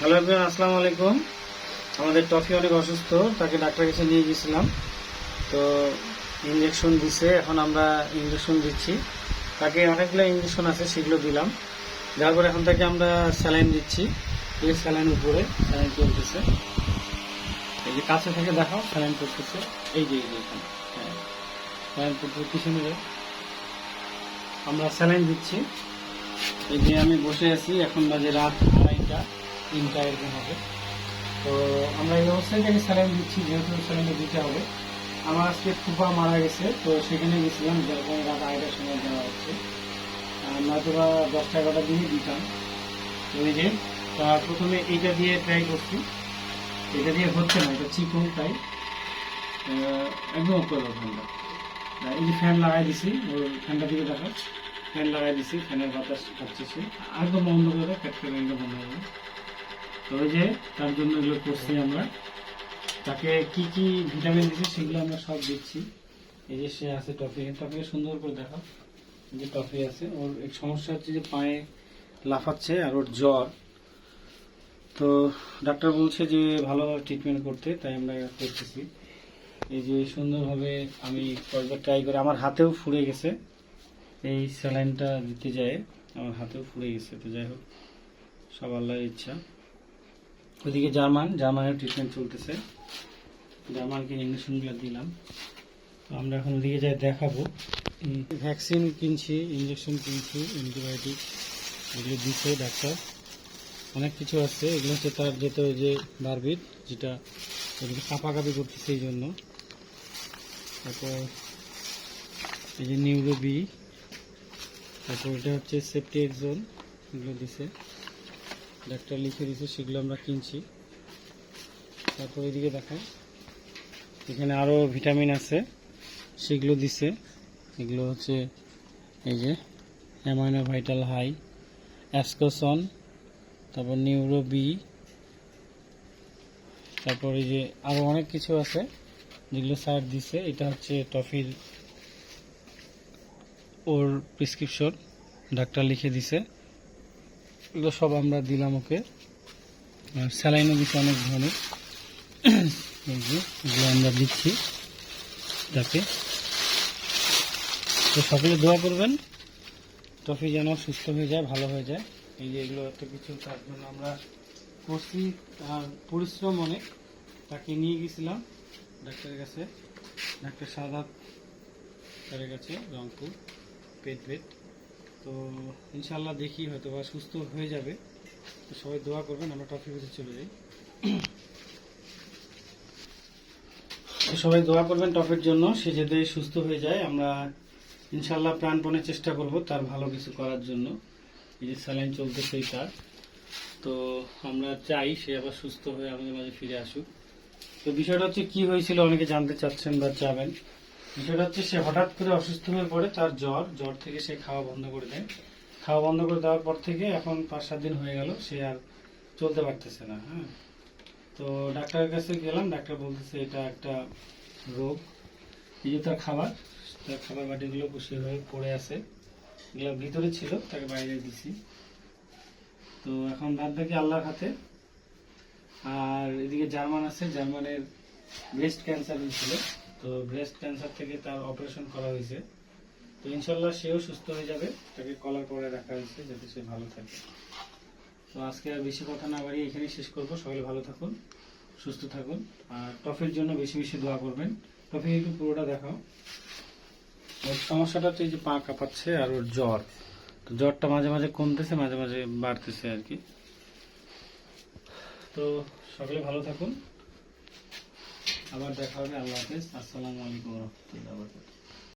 Hello everyone, আসসালামু আলাইকুম। আমাদের টফি অনেক অসুস্থ, তাকে ডাক্তারের কাছে নিয়ে গেছিলাম। তো ইঞ্জেকশন দিছে, এখন আমরা ইঞ্জেকশন দিচ্ছি। তাকে অনেকগুলো ইঞ্জেকশন আছে, সেগুলো দিলাম। যার পরে এখন তাকে আমরা স্যালাইন দিচ্ছি, এই স্যালাইন উপরে স্যালাইন চলতেছে। এই যে কাছে থেকে দেখাও স্যালাইন করতেছে এই যে এই যে এখানে হ্যাঁ। স্যালাইন করতে পিছনে আমরা স্যালাইন দিচ্ছি। এই যে আমি বসে আছি, এখন বাজে রাত আড়াইটা। তিনটা এরকম হবে। তো আমরা এই অবস্থায় থেকে স্যালাইন দিচ্ছি, যেহেতু স্যালাইনটা দিতে হবে। আমার আজকে ফুফা মারা গেছে, তো সেখানে গেছিলাম, যার কারণে রাত আড়াইটার সময় দেওয়া হচ্ছে। নয়তো বা দশটা এগারোটার দিনই দিতাম। তো এই যে প্রথমে এইটা দিয়ে ট্রাই করছি। এটা দিয়ে হচ্ছে না, এটা চিকন তাই। একদম উপরে ফ্যানটা। এই যে ফ্যান লাগাই দিছি ফ্যানটা দিকে দেখা। ফ্যান লাগাই দিছি, ফ্যানের বাতাস খাচ্ছে সে। একদম বন্ধ করে ফ্যাক্টরি বন্ধ করে তো ওই যে তার জন্য এগুলো করছি আমরা। তাকে কি কি ভিটামিন দিচ্ছি সেগুলো আমরা সব দিচ্ছি এই যে সে আছে টফি টফিকে সুন্দর করে দেখো যে টফি আছে। ওর সমস্যা হচ্ছে যে পায়ে লাফাচ্ছে আর ওর জ্বর। তো ডাক্তার বলছে যে ভালোভাবে ট্রিটমেন্ট করতে, তাই আমরা করতেছি। এই যে সুন্দরভাবে আমি কয়েকবার ট্রাই করে, আমার হাতেও ফুড়ে গেছে। এই স্যালাইনটা দিতে যায়, আমার হাতেও ফুড়ে গেছে। তো যাই হোক, সব আল্লাহর ইচ্ছা। ওইদিকে জার্মান, জার্মানের ট্রিটমেন্ট চলতেছে। জার্মানকে ইঞ্জেকশনগুলো দিলাম। তো আমরা এখন ওদিকে যাই, দেখাবো। ভ্যাকসিন কিনছি ইঞ্জেকশন কিনছি অ্যান্টিবায়োটিক এগুলো দিচ্ছে ডাক্তার। অনেক কিছু আছে, এগুলো হচ্ছে তার যেতে যে বারবিট যেটা ওদিকে কাপাকাপি করতেছে এই জন্য। তারপর এই যে নিউরো বি তারপর এটা হচ্ছে সেফটি জোন এগুলো দিছে। ডাক্তার লিখে দিয়েছে, সেগুলো আমরা কিনছি। তারপর এদিকে দেখাই এখানে আরও ভিটামিন আছে, সেগুলো দিছে। এগুলো হচ্ছে এই যে অ্যামাইনো ভাইটাল হাই অ্যাসকোসন তারপর নিউরো বি তারপর এই যে আরও অনেক কিছু আছে যেগুলো স্যার দিছে। এটা হচ্ছে টফির ওর প্রেসক্রিপশন ডাক্তার লিখে দিছে। এগুলো সব আমরা দিলাম ওকে। আর স্যালাইনও দিচ্ছে অনেক ধরনের। এগুলো আমরা দিচ্ছি। তাকে তো সকলে দোয়া করবেন। টফি যেন সুস্থ হয়ে যায়, ভালো হয়ে যায়। এই যে এগুলো একটা কিছু তার জন্য আমরা করছি। আর পরিশ্রম অনেক। তাকে নিয়ে গেছিলাম। ডাক্তারের কাছে। ডাক্তার সাদাত তারের কাছে, রংপুর, পেট পেট তো ইনশাল্লাহ দেখি হয়তো বা সুস্থ হয়ে যাবে। তো সবাই দোয়া করবেন, আমরা টফি কাছে চলে যাই। সবাই দোয়া করবেন টফির জন্য, সে যাতে সুস্থ হয়ে যায়, আমরা ইনশাল্লাহ প্রাণপণে চেষ্টা করব তার ভালো কিছু করার জন্য। এই যে স্যালাইন চলতেছেই তার। তো আমরা চাই সে আবার সুস্থ হয়ে আমাদের মাঝে ফিরে আসুক। তো বিষয়টা হচ্ছে, কি হয়েছিল অনেকে জানতে চাচ্ছেন বা চাবেন। বিষয়টা হচ্ছে সে হঠাৎ করে অসুস্থ হয়ে পড়ে, তার জ্বর। জ্বর থেকে সে খাওয়া বন্ধ করে দেয়। খাওয়া বন্ধ করে দেওয়ার পর থেকে এখন পাঁচ সাত দিন হয়ে গেল, সে আর চলতে পারতেছে না হ্যাঁ। তো ডাক্তারের কাছে গেলাম, ডাক্তার বলতেছে, এটা একটা রোগ, এই যে তার খাবার তার খাবার বাটিগুলো হয়ে পড়ে আছে। এগুলো ভিতরে ছিল, তাকে বাইরে দিছি। তো এখন বাদ বাকি আল্লাহর হাতে। আর এদিকে জার্মান আছে, জার্মানের ব্রেস্ট ক্যান্সার হয়েছিল। তো ব্রেস্ট ক্যান্সার থেকে তার অপারেশন করা হয়েছে। তো ইনশাল্লাহ সেও সুস্থ হয়ে যাবে। তাকে কলার পরে রাখা হয়েছে যাতে সে ভালো থাকে। তো আজকে আর বেশি কথা না বাড়িয়ে এখানেই শেষ করব। সকলে ভালো থাকুন, সুস্থ থাকুন। আর টফির জন্য বেশি বেশি দোয়া করবেন। টফি, একটু পুরোটা দেখাও। ওর সমস্যাটা হচ্ছে এই যে পা কাঁপাচ্ছে আর ওর জ্বর। তো জ্বরটা মাঝে মাঝে কমতেছে, মাঝে মাঝে বাড়তেছে আর কি। তো সকলে ভালো থাকুন। আবার দেখা হবে আল্লাহ হাফেজ। আসসালামু আলাইকুম রহমতুল্লাহ